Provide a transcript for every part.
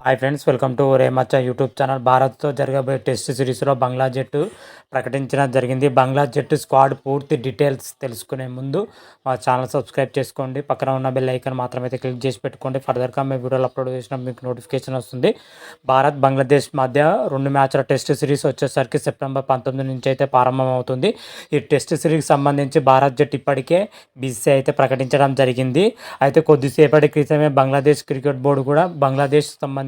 Hi friends welcome to రేమచ్చ YouTube channel భారత్తో జరగబోయే టెస్ట్ సిరీస్లో బంగ్లా జట్టు ప్రకటించడం జరిగింది బంగ్లా జట్టు స్క్వాడ్ పూర్తి డీటెయిల్స్ తెలుసుకునే ముందు మా ఛానల్ సబ్స్క్రైబ్ చేసుకోండి పక్కన ఉన్న బెల్ ఐకాన్ మాత్రమైతే క్లిక్ చేసి పెట్టుకోండి ఫర్దర్గా మేము వీడియోలు అప్లోడ్ చేసిన మీకు నోటిఫికేషన్ వస్తుంది భారత్ బంగ్లాదేశ్ మధ్య రెండు మ్యాచ్ల టెస్ట్ సిరీస్ వచ్చేసరికి సెప్టెంబర్ పంతొమ్మిది నుంచి అయితే ప్రారంభమవుతుంది. ఈ టెస్ట్ సిరీస్కి సంబంధించి భారత్ జట్టు ఇప్పటికే బీసీసీ అయితే ప్రకటించడం జరిగింది. అయితే కొద్దిసేపటి క్రితమే బంగ్లాదేశ్ క్రికెట్ బోర్డు కూడా బంగ్లాదేశ్ సంబంధించి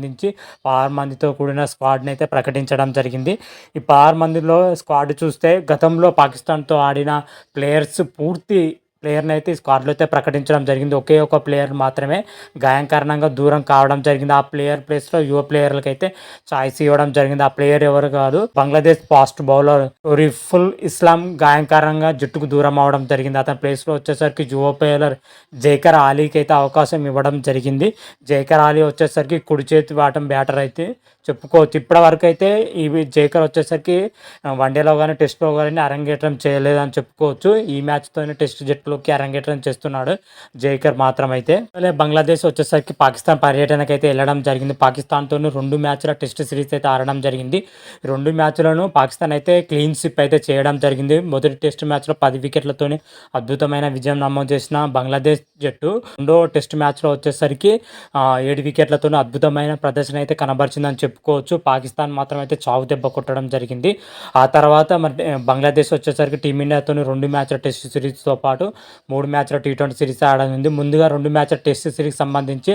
ఆరు మందితో కూడిన స్క్వాడ్ని అయితే ప్రకటించడం జరిగింది. ఈ పవర్ మందిలో స్క్వాడ్ చూస్తే గతంలో పాకిస్తాన్తో ఆడిన ప్లేయర్స్ పూర్తి ప్లేయర్ని అయితే స్క్వాడ్లో అయితే ప్రకటించడం జరిగింది. ఒకే ఒక ప్లేయర్ మాత్రమే గాయం కారణంగా దూరం కావడం జరిగింది. ఆ ప్లేయర్ ప్లేస్లో యువ ప్లేయర్లకు అయితే ఛాయిస్ ఇవ్వడం జరిగింది. ఆ ప్లేయర్ ఎవరు కాదు బంగ్లాదేశ్ ఫాస్ట్ బౌలర్ రిఫుల్ ఇస్లాం గాయం కారణంగా జట్టుకు దూరం అవడం జరిగింది. అతని ప్లేస్లో వచ్చేసరికి యువ ప్లేయర్ జైకర్ ఆలీకి అయితే అవకాశం ఇవ్వడం జరిగింది. జైకర్ ఆలీ వచ్చేసరికి కుడి చేతి వాటం బ్యాటర్ అయితే చెప్పుకోవచ్చు. ఇప్పటి వరకు అయితే ఇవి జైకర్ వచ్చేసరికి వన్డేలో కానీ టెస్ట్లో కానీ అరంగేట్రం చేయలేదని చెప్పుకోవచ్చు. ఈ మ్యాచ్తోనే టెస్ట్ జట్టు జట్టులోకి అరంగేట్రం చేస్తున్నాడు. జైకర్ మాత్రం అయితే బంగ్లాదేశ్ వచ్చేసరికి పాకిస్తాన్ పర్యటనకు అయితే వెళ్ళడం జరిగింది. పాకిస్తాన్తో రెండు మ్యాచ్ల టెస్ట్ సిరీస్ అయితే ఆడడం జరిగింది. రెండు మ్యాచ్లను పాకిస్తాన్ అయితే క్లీన్ స్విప్ అయితే చేయడం జరిగింది. మొదటి టెస్ట్ మ్యాచ్లో పది వికెట్లతోనే అద్భుతమైన విజయం నమోదు చేసిన బంగ్లాదేశ్ జట్టు రెండో టెస్ట్ మ్యాచ్లో వచ్చేసరికి ఏడు వికెట్లతో అద్భుతమైన ప్రదర్శన అయితే కనబరిచిందని చెప్పుకోవచ్చు. పాకిస్తాన్ మాత్రం అయితే చావు దెబ్బ కొట్టడం జరిగింది. ఆ తర్వాత మరి బంగ్లాదేశ్ వచ్చేసరికి టీమిండియాతో రెండు మ్యాచ్ల టెస్ట్ సిరీస్తో పాటు మూడు మ్యాచ్ల టీ ట్వంటీ సిరీస్ ఆడనుంది. ముందుగా రెండు మ్యాచ్ల టెస్ట్ సిరీస్ సంబంధించి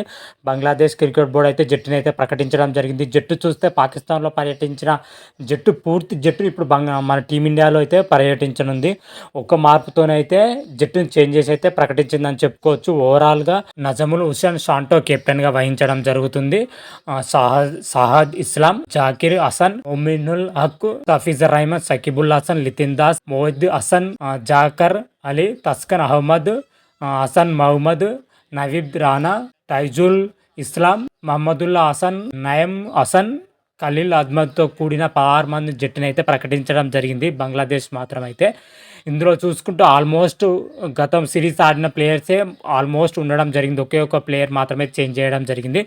బంగ్లాదేశ్ క్రికెట్ బోర్డు అయితే జట్టుని అయితే ప్రకటించడం జరిగింది. జట్టు చూస్తే పాకిస్తాన్లో పర్యటించిన జట్టు పూర్తి జట్టు ఇప్పుడు బంగా మన టీమిండియాలో అయితే పర్యటించనుంది. ఒక్క మార్పుతోనైతే జట్టును చేంజ్ చేసి అయితే ప్రకటించిందని చెప్పుకోవచ్చు. ఓవరాల్గా నజముల్ హుసేన్ షాంటో కెప్టెన్గా వహించడం జరుగుతుంది. సహద్ సహద్ ఇస్లాం జాకిర్ హసన్ ఒమినుల్ హక్ తఫీజర్ రహమద్ సకిబుల్ హసన్ లితిన్ దాస్ మోహిద్ హసన్ జాకర్ అలీ తస్కన్ అహ్మద్ హసన్ మహమ్మద్ నవీబ్ రానా టైజుల్ ఇస్లాం మహమ్మదుల్లా హసన్ నయం హసన్ ఖలీల్ అహ్మద్తో కూడిన పదహారు మంది జట్టుని అయితే ప్రకటించడం జరిగింది బంగ్లాదేశ్ మాత్రమైతే. ఇందులో చూసుకుంటూ ఆల్మోస్ట్ గతం సిరీస్ ఆడిన ప్లేయర్సే ఆల్మోస్ట్ ఉండడం జరిగింది. ఒకే ఒక ప్లేయర్ మాత్రమే చేంజ్ చేయడం జరిగింది.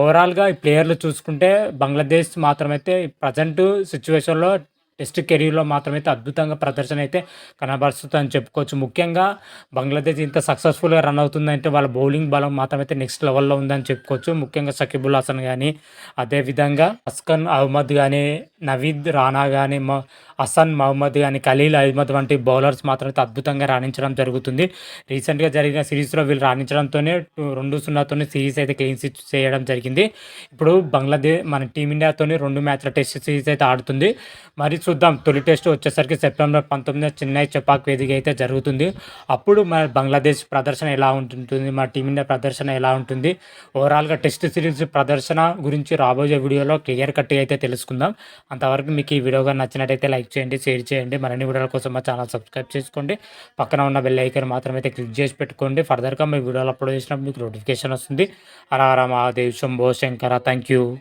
ఓవరాల్గా ఈ ప్లేయర్లు చూసుకుంటే బంగ్లాదేశ్ మాత్రమైతే ప్రజెంట్ సిచ్యువేషన్లో టెస్ట్ కెరీర్లో మాత్రమైతే అద్భుతంగా ప్రదర్శన అయితే కనబరుస్తుందని చెప్పుకోవచ్చు. ముఖ్యంగా బంగ్లాదేశ్ ఇంత సక్సెస్ఫుల్గా రన్ అవుతుందంటే వాళ్ళ బౌలింగ్ బలం మాత్రమైతే నెక్స్ట్ లెవెల్లో ఉందని చెప్పుకోవచ్చు. ముఖ్యంగా సకిబుల్ హాసన్ కానీ అదేవిధంగా అస్కన్ అహ్మద్ కానీ నవీద్ రానా కానీ హసన్ మహమ్మద్ కానీ ఖలీల్ అహ్మద్ వంటి బౌలర్స్ మాత్రమైతే అద్భుతంగా రాణించడం జరుగుతుంది. రీసెంట్గా జరిగిన సిరీస్లో వీళ్ళు రాణించడంతోనే రెండు సున్నాతోనే సిరీస్ అయితే క్లీన్ స్విచ్ చేయడం జరిగింది. ఇప్పుడు బంగ్లాదేశ్ మన టీమిండియాతోనే రెండు మ్యాచ్ల టెస్ట్ సిరీస్ అయితే ఆడుతుంది. మరి చూద్దాం. తొలి టెస్ట్ వచ్చేసరికి సెప్టెంబర్ పంతొమ్మిది చెన్నై చపాక్ వేదిక అయితే జరుగుతుంది. అప్పుడు మన బంగ్లాదేశ్ ప్రదర్శన ఎలా ఉంటుంది మా టీమిండియా ప్రదర్శన ఎలా ఉంటుంది? ఓవరాల్గా టెస్ట్ సిరీస్ ప్రదర్శన గురించి రాబోయే వీడియోలో క్లియర్ కట్గా అయితే తెలుసుకుందాం. అంతవరకు మీకు ఈ వీడియోగా నచ్చినట్టయితే లైక్ చేయండి షేర్ చేయండి. మరిన్ని వీడియోల కోసం మా ఛానల్ సబ్స్క్రైబ్ చేసుకోండి. పక్కన ఉన్న బెల్ ఐకన్ మాత్రమైతే క్లిక్ చేసి పెట్టుకోండి. ఫర్దర్గా మీ వీడియోలు అప్లోడ్ చేసినప్పుడు మీకు నోటిఫికేషన్ వస్తుంది. హర హర మహాదేవ్ శంభో శంకర. Thank you